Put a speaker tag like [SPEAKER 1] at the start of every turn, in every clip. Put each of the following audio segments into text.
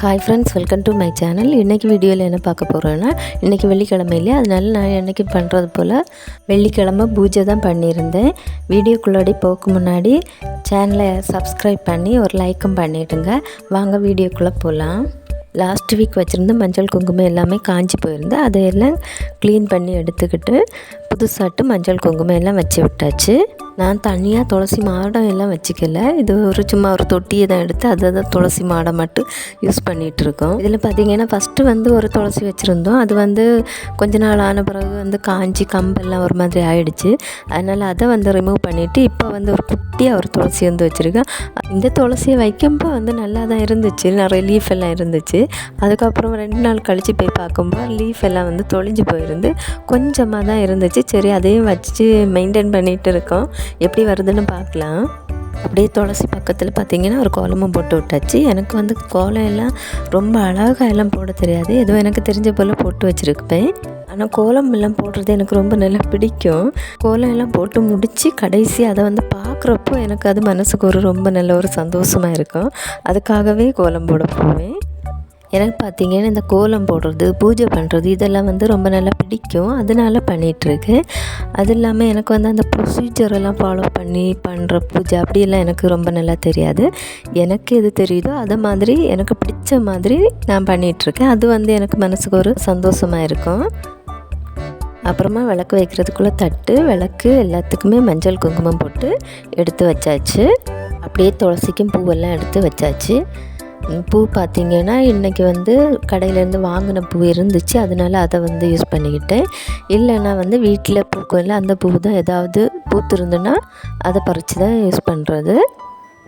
[SPEAKER 1] Hi friends welcome to my channel இன்றைக்கி வீடியோவில் என்ன பார்க்க போகிறோன்னா இன்றைக்கி வெள்ளிக்கிழமை இல்லையா? அதனால நான் இன்றைக்கி பண்ணுறது போல் வெள்ளிக்கிழமை பூஜை தான் பண்ணியிருந்தேன். வீடியோக்குள்ளாடி போக்கு முன்னாடி சேனலை சப்ஸ்கிரைப் பண்ணி ஒரு லைக்கும் பண்ணிவிடுங்க வாங்க வீடியோக்குள்ளே போகலாம் லாஸ்ட் வீக் வச்சுருந்த மஞ்சள் குங்குமம் எல்லாமே காஞ்சி போயிருந்தேன் அதையெல்லாம் க்ளீன் பண்ணி எடுத்துக்கிட்டு புதுசாட்டு மஞ்சள் குங்குமம் எல்லாம் வச்சு விட்டாச்சு. நான் தனியாக துளசி மாடம் எல்லாம் வச்சுக்கல. இது ஒரு சும்மா ஒரு தொட்டியை தான் எடுத்து அதை தான் துளசி மாடம் மட்டும் யூஸ் பண்ணிகிட்ருக்கோம் இதில் பார்த்தீங்கன்னா ஃபஸ்ட்டு வந்து ஒரு துளசி வச்சுருந்தோம். அது வந்து கொஞ்ச நாள் ஆன பிறகு வந்து காஞ்சி கம்பெல்லாம் ஒரு மாதிரி ஆயிடுச்சு. அதனால் அதை வந்து ரிமூவ் பண்ணிவிட்டு இப்போ வந்து ஒரு குட்டியாக ஒரு துளசி வந்து வச்சுருக்கேன் இந்த துளசியை வைக்கும்போது வந்து நல்லா தான் இருந்துச்சு. நிறைய லீஃப் எல்லாம் இருந்துச்சு. அதுக்கப்புறம் ரெண்டு நாள் கழித்து போய் பார்க்கும்போது லீஃப் எல்லாம் வந்து தொழிஞ்சு போயிருந்து கொஞ்சமாக தான் இருந்துச்சு. சரி அதையும் வச்சு மெயின்டைன் பண்ணிகிட்டு இருக்கோம். எப்படி வருதுன்னு பார்க்கலாம். அப்படியே துளசி பக்கத்தில் பார்த்தீங்கன்னா ஒரு கோலமும் போட்டு விட்டாச்சு. எனக்கு வந்து கோலம் எல்லாம் ரொம்ப அழகாக எல்லாம் போட தெரியாது. ஏதோ எனக்கு தெரிஞ்ச போல் போட்டு வச்சுருப்பேன். ஆனால் கோலம் எல்லாம் போடுறது எனக்கு ரொம்ப நல்லா பிடிக்கும். கோலம் எல்லாம் போட்டு முடித்து கடைசி அதை வந்து பார்க்குறப்போ எனக்கு அது மனசுக்கு ஒரு ரொம்ப நல்ல ஒரு சந்தோஷமாக இருக்கும். அதுக்காகவே கோலம் போட போவேன். எனக்கு பார்த்தீங்கன்னா இந்த கோலம் போடுறது பூஜை பண்ணுறது இதெல்லாம் வந்து ரொம்ப நல்லா பிடிக்கும். அதனால பண்ணிகிட்ருக்கேன் அது இல்லாமல் எனக்கு வந்து அந்த ப்ரொசீஜரெல்லாம் ஃபாலோ பண்ணி பண்ணுற பூஜை அப்படியெல்லாம் எனக்கு ரொம்ப நல்லா தெரியாது. எனக்கு எது தெரியுதோ அதை மாதிரி எனக்கு பிடிச்ச மாதிரி நான் பண்ணிகிட்ருக்கேன் அது வந்து எனக்கு மனசுக்கு ஒரு சந்தோஷமாக இருக்கும். அப்புறமா விளக்கு வைக்கிறதுக்குள்ளே தட்டு விளக்கு எல்லாத்துக்குமே மஞ்சள் குங்குமம் போட்டு எடுத்து வச்சாச்சு. அப்படியே துளசிக்கும் பூவெல்லாம் எடுத்து வச்சாச்சு. பூ பார்த்திங்கன்னா இன்றைக்கி வந்து கடையிலேருந்து வாங்கின பூ இருந்துச்சு. அதனால் அதை வந்து யூஸ் பண்ணிக்கிட்டேன். இல்லைன்னா வந்து வீட்டில் பூக்கும் இல்லை அந்த பூ தான் ஏதாவது பூத்துருந்துன்னா அதை பறித்து தான் யூஸ் பண்ணுறது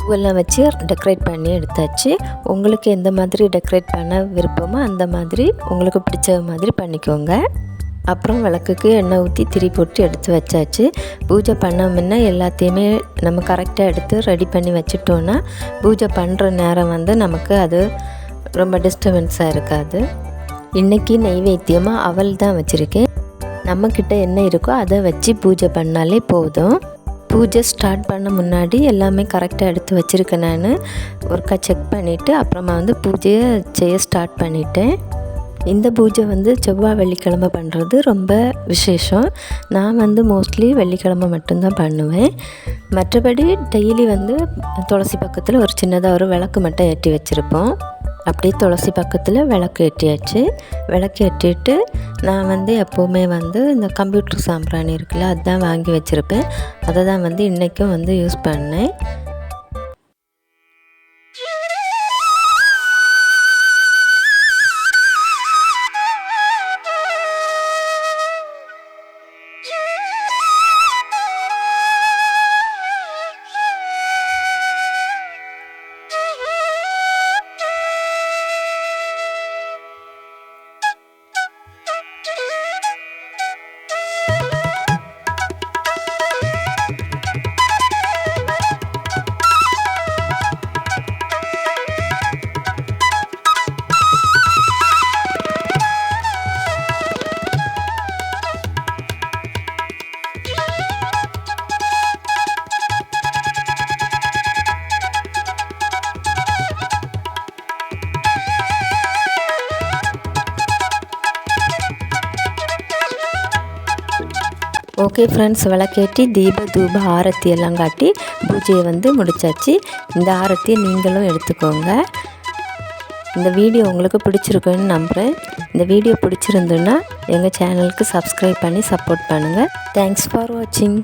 [SPEAKER 1] பூவெல்லாம் வச்சு டெக்கரேட் பண்ணி எடுத்தாச்சு. உங்களுக்கு எந்த மாதிரி டெக்கரேட் பண்ண விருப்பமோ அந்த மாதிரி உங்களுக்கு பிடிச்ச மாதிரி பண்ணிக்கோங்க. அப்புறம் விளக்குக்கு எண்ணெய் ஊற்றி திரி போட்டு எடுத்து வச்சாச்சு. பூஜை பண்ண முன்ன எல்லாத்தையுமே நம்ம கரெக்டாக எடுத்து ரெடி பண்ணி வச்சுட்டோன்னா பூஜை பண்ணுற நேரம் வந்து நமக்கு அது ரொம்ப டிஸ்டர்பன்ஸாக இருக்காது. இன்றைக்கி நைவேத்தியமாக அவல் தான் வச்சுருக்கேன். நம்மக்கிட்ட என்ன இருக்கோ அதை வச்சு பூஜை பண்ணாலே போதும். பூஜை ஸ்டார்ட் பண்ண முன்னாடி எல்லாமே கரெக்டாக எடுத்து வச்சுருக்கேன் நான். ஒருக்கா செக் பண்ணிவிட்டு அப்புறமா வந்து பூஜையை செய்ய ஸ்டார்ட் பண்ணிட்டேன். இந்த பூஜை வந்து செவ்வாய் வெள்ளிக்கிழமை பண்ணுறது ரொம்ப விசேஷம். நான் வந்து மோஸ்ட்லி வெள்ளிக்கிழமை மட்டும்தான் பண்ணுவேன். மற்றபடி டெய்லி வந்து துளசி பக்கத்தில் ஒரு சின்னதாக ஒரு விளக்கு மட்டும் ஏற்றி வச்சுருப்போம். அப்படியே துளசி பக்கத்தில் விளக்கு ஏற்றியாச்சு. விளக்கு ஏற்றிட்டு நான் வந்து எப்போவுமே வந்து இந்த கம்ப்யூட்டர் சாம்பிராணி இருக்குல்ல அதுதான் வாங்கி வச்சுருப்பேன். அதை தான் வந்து இன்றைக்கும் வந்து யூஸ் பண்ணேன். ஓகே ஃப்ரெண்ட்ஸ் விளக்கேற்றி தீப தூப ஆரத்தி எல்லாம் காட்டி பூஜையை வந்து முடிச்சாச்சு. இந்த ஆரத்தியை நீங்களும் எடுத்துக்கோங்க. இந்த வீடியோ உங்களுக்கு பிடிச்சிருக்குன்னு நம்புகிறேன் இந்த வீடியோ பிடிச்சிருந்துன்னா எங்கள் சேனலுக்கு சப்ஸ்கிரைப் பண்ணி சப்போர்ட் பண்ணுங்கள் தேங்க்ஸ் ஃபார் வாட்சிங்